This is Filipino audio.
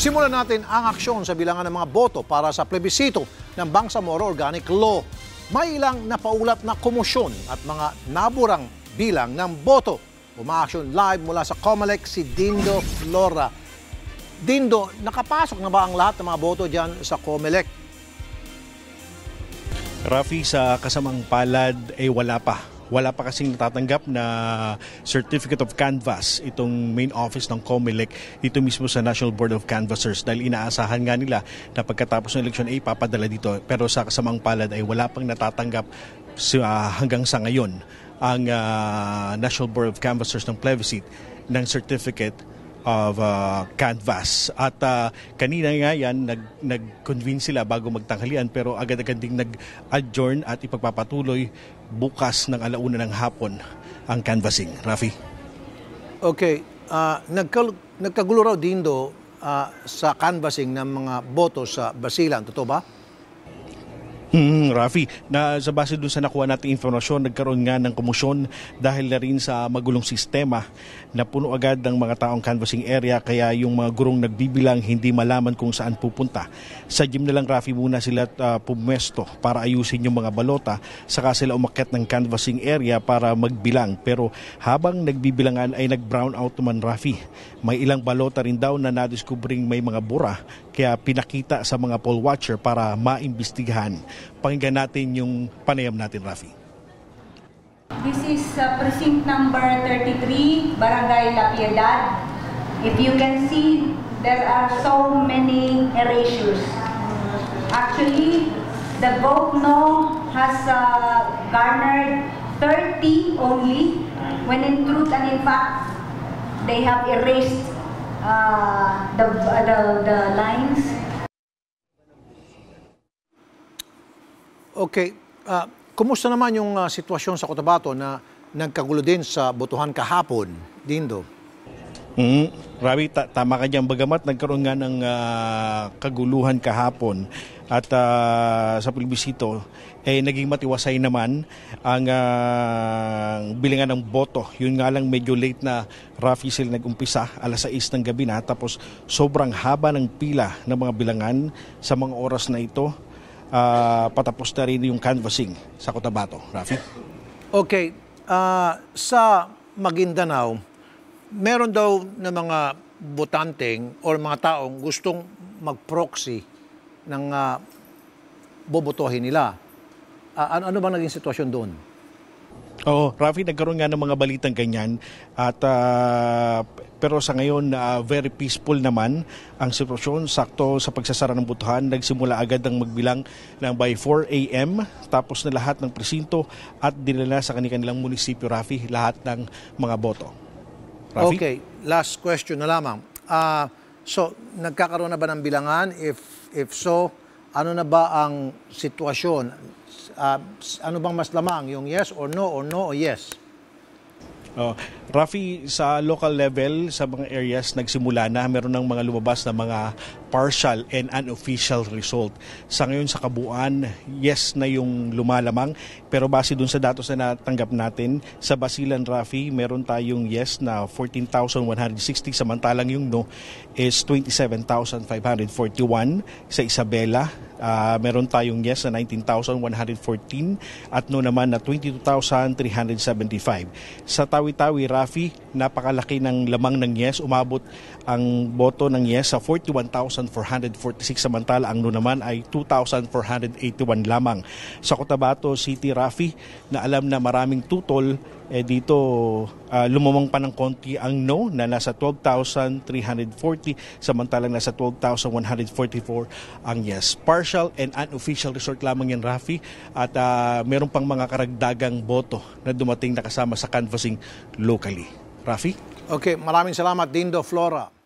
Simulan natin ang aksyon sa bilangan ng mga boto para sa plebisito ng Bangsamoro Organic Law. May ilang napaulat na komosyon at mga naburang bilang ng boto. Umaaksyon live mula sa Comelec si Dindo Flora. Dindo, nakapasok na ba ang lahat ng mga boto dyan sa Comelec? Rafi, sa kasamang palad ay wala pa. Wala pa kasing natatanggap na Certificate of Canvas itong main office ng COMELEC dito mismo sa National Board of Canvassers dahil inaasahan nga nila na pagkatapos ng eleksyon ay papadala dito. Pero sa kasamang palad ay wala pang natatanggap hanggang sa ngayon ang uh, National Board of Canvassers ng plebiscite ng certificate of uh, Canvas. At uh, kanina nga yan, nag, nag-convene sila bago magtanghalian pero agad-agad ding nag-adjourn at ipagpapatuloy bukas ng alauna ng hapon ang canvassing. Rafi? Okay. Uh, nagkal- nagkagulo raw din do uh, sa canvassing ng mga boto sa Basilan. Totoo ba? Hmm, Rafi, na sa base dun sa nakuha nating informasyon, nagkaroon nga ng komosyon dahil na rin sa magulong sistema na puno agad ng mga taong canvassing area kaya yung mga gurong nagbibilang hindi malaman kung saan pupunta. Sa gym na lang Rafi muna sila uh, pumwesto para ayusin yung mga balota saka sila umakyat ng canvassing area para magbilang pero habang nagbibilangan ay nag-brown out naman Rafi. May ilang balota rin daw na nadiskubring may mga bura kaya pinakita sa mga poll watcher para maimbestigahan. Pakinggan natin yung panayam natin, Rafi. This is uh, precinct number 33, Barangay La Piedad. If you can see, there are so many erasures. Actually, the vote no has uh, garnered 30 only, when in truth and in fact, they have erased uh, the, the, the lines Okay. Uh, kumusta naman yung uh, sitwasyon sa Cotabato na nagkagulo din sa botohan kahapon, Dindo? Mm, Rabi, ta- tama ka dyan. Bagamat nagkaroon nga ng uh, kaguluhan kahapon at uh, sa plebisito, eh, naging matiwasay naman ang uh, bilingan ng boto. Yun nga lang medyo late na Rafi sila nag-umpisa, alas 6 ng gabi na. Tapos sobrang haba ng pila ng mga bilangan sa mga oras na ito uh, patapos na rin yung canvassing sa Cotabato. Rafi? Okay. Uh, sa Maguindanao, meron daw na mga botanteng o mga taong gustong mag-proxy ng uh, bobotohin nila. Uh, ano, ano bang naging sitwasyon doon? Oo, Rafi, nagkaroon nga ng mga balitang ganyan at uh, pero sa ngayon uh, very peaceful naman ang sitwasyon. Sakto sa pagsasara ng butuhan, nagsimula agad ang magbilang ng by 4 a.m. tapos na lahat ng presinto at dinala sa kanilang munisipyo, Rafi, lahat ng mga boto. Rafi? Okay, last question na lamang. Uh, so, nagkakaroon na ba ng bilangan? If, if so, ano na ba ang sitwasyon? Uh, ano bang mas lamang, yung yes or no or no or yes? Oh, Rafi, sa local level, sa mga areas, nagsimula na. Meron ng mga lumabas na mga partial and unofficial result. Sa ngayon, sa kabuuan, yes na yung lumalamang. Pero base dun sa datos na natanggap natin, sa Basilan, Rafi, meron tayong yes na 14,160. Samantalang yung no is 27,541. Sa Isabela, uh, meron tayong yes na 19,114 at no naman na 22,375. Sa Tawi-Tawi, Rafi, napakalaki ng lamang ng yes. Umabot ang boto ng yes sa 41,446 samantala ang no naman ay 2,481 lamang. Sa Cotabato City, Rafi, na alam na maraming tutol eh dito uh, lumamang pa ng konti ang no na nasa 12,340 samantalang nasa 12,144 ang yes. Partial and unofficial resort lamang yan Rafi at uh, meron pang mga karagdagang boto na dumating na kasama sa canvassing locally. Rafi? Okay, maraming salamat Dindo Flora.